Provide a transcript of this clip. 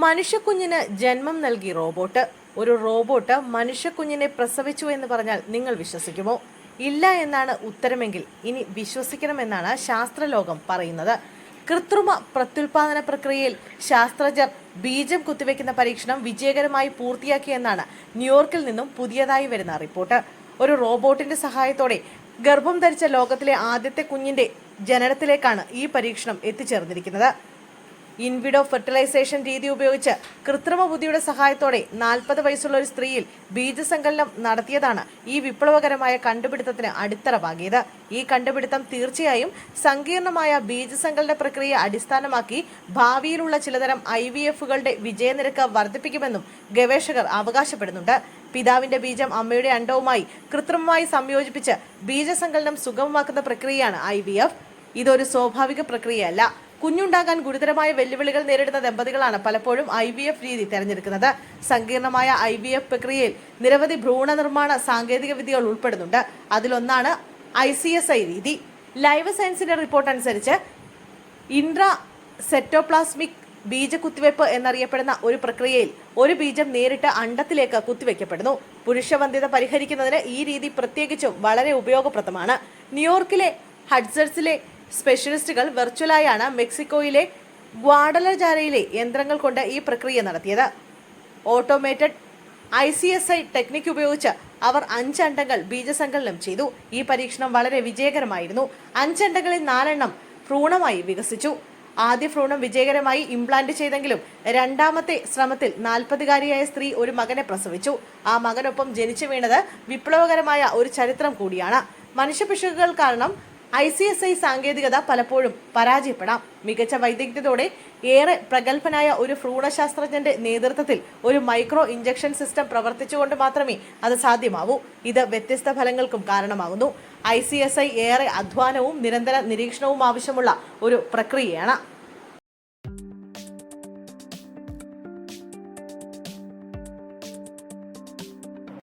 മനുഷ്യക്കുഞ്ഞിന് ജന്മം നൽകി റോബോട്ട്. ഒരു റോബോട്ട് മനുഷ്യക്കുഞ്ഞിനെ പ്രസവിച്ചു എന്ന് പറഞ്ഞാൽ നിങ്ങൾ വിശ്വസിക്കുമോ? ഇല്ല എന്നാണ് ഉത്തരമെങ്കിൽ ഇനി വിശ്വസിക്കണമെന്നാണ് ശാസ്ത്രലോകം പറയുന്നത്. കൃത്രിമ പ്രത്യുൽപാദന പ്രക്രിയയിൽ ശാസ്ത്രജ്ഞർ ബീജം കുത്തിവെക്കുന്ന പരീക്ഷണം വിജയകരമായി പൂർത്തിയാക്കിയെന്നാണ് ന്യൂയോർക്കിൽ നിന്നും പുതിയതായി വരുന്ന റിപ്പോർട്ട്. ഒരു റോബോട്ടിന്റെ സഹായത്തോടെ ഗർഭം ധരിച്ച ലോകത്തിലെ ആദ്യത്തെ കുഞ്ഞിന്റെ ജനനത്തിലേക്കാണ് ഈ പരീക്ഷണം എത്തിച്ചേർന്നിരിക്കുന്നത്. ഇൻവിഡോ ഫെർട്ടിലൈസേഷൻ രീതി ഉപയോഗിച്ച് കൃത്രിമ ബുദ്ധിയുടെ സഹായത്തോടെ നാൽപ്പത് വയസ്സുള്ള ഒരു സ്ത്രീയിൽ ബീജസങ്കലനം നടത്തിയതാണ് ഈ വിപ്ലവകരമായ കണ്ടുപിടുത്തത്തിന് അടിത്തറ പാകിയത് ഈ കണ്ടുപിടുത്തം തീർച്ചയായും സങ്കീർണമായ ബീജസങ്കലന പ്രക്രിയ അടിസ്ഥാനമാക്കി ഭാവിയിലുള്ള ചിലതരം ഐ വി എഫുകളുടെ വിജയനിരക്ക് വർദ്ധിപ്പിക്കുമെന്നും ഗവേഷകർ അവകാശപ്പെടുന്നുണ്ട്. പിതാവിന്റെ ബീജം അമ്മയുടെ അണ്ടവുമായി കൃത്രിമമായി സംയോജിപ്പിച്ച് ബീജസങ്കലനം സുഗമമാക്കുന്ന പ്രക്രിയയാണ് ഐ ഇതൊരു സ്വാഭാവിക പ്രക്രിയയല്ല. കുഞ്ഞുണ്ടാകാൻ ഗുരുതരമായ വെല്ലുവിളികൾ നേരിടുന്ന ദമ്പതികളാണ് പലപ്പോഴും ഐ വി എഫ് രീതി തെരഞ്ഞെടുക്കുന്നത്. സങ്കീർണമായ ഐ വി എഫ് പ്രക്രിയയിൽ നിരവധി ഭ്രൂണ നിർമ്മാണ സാങ്കേതിക വിദ്യകൾ ഉൾപ്പെടുന്നുണ്ട്. അതിലൊന്നാണ് ഐ സി എസ് ഐ രീതി. ലൈവ് സയൻസിന്റെ റിപ്പോർട്ട് അനുസരിച്ച് ഇൻട്രാ സെറ്റോപ്ലാസ്മിക് ബീജ കുത്തിവയ്പ് എന്നറിയപ്പെടുന്ന ഒരു പ്രക്രിയയിൽ ഒരു ബീജം നേരിട്ട് അണ്ടത്തിലേക്ക് കുത്തിവെക്കപ്പെടുന്നു. പുരുഷവന്ധ്യത പരിഹരിക്കുന്നതിന് ഈ രീതി പ്രത്യേകിച്ചും വളരെ ഉപയോഗപ്രദമാണ്. ന്യൂയോർക്കിലെ ഹഡ്സൺസിലെ സ്പെഷ്യലിസ്റ്റുകൾ വെർച്വലായാണ് മെക്സിക്കോയിലെ ഗ്വാഡലജാരയിലെ യന്ത്രങ്ങൾ കൊണ്ട് ഈ പ്രക്രിയ നടത്തിയത്. Automated I C S I technique ഉപയോഗിച്ച് അവർ അഞ്ചണ്ടങ്ങൾ ബീജസങ്കലനം ചെയ്തു. ഈ പരീക്ഷണം വളരെ വിജയകരമായിരുന്നു. അഞ്ചണ്ടങ്ങളിൽ നാലെണ്ണം ഭ്രൂണമായി വികസിച്ചു. ആദ്യ ഭ്രൂണം വിജയകരമായി ഇംപ്ലാന്റ് ചെയ്തെങ്കിലും രണ്ടാമത്തെ ശ്രമത്തിൽ നാൽപ്പതുകാരിയായ സ്ത്രീ ഒരു മകനെ പ്രസവിച്ചു. ആ മകനൊപ്പം ജനിച്ചു വീണത് വിപ്ലവകരമായ ഒരു ചരിത്രം കൂടിയാണ്. മനുഷ്യപിശകുകൾ കാരണം ഐ സി എസ് ഐ സാങ്കേതികത പലപ്പോഴും പരാജയപ്പെടാം. മികച്ച വൈദഗ്ധ്യത്തോടെ ഏറെ പ്രഗത്ഭനായ ഒരു ഭ്രൂണശാസ്ത്രജ്ഞന്റെ നേതൃത്വത്തിൽ ഒരു മൈക്രോ ഇഞ്ചക്ഷൻ സിസ്റ്റം പ്രവർത്തിച്ചുകൊണ്ട് മാത്രമേ അത് സാധ്യമാവൂ. ഇത് വ്യത്യസ്ത ഫലങ്ങൾക്കും കാരണമാകുന്നു. ഐ ഏറെ അധ്വാനവും നിരന്തര നിരീക്ഷണവും ആവശ്യമുള്ള ഒരു പ്രക്രിയയാണ്.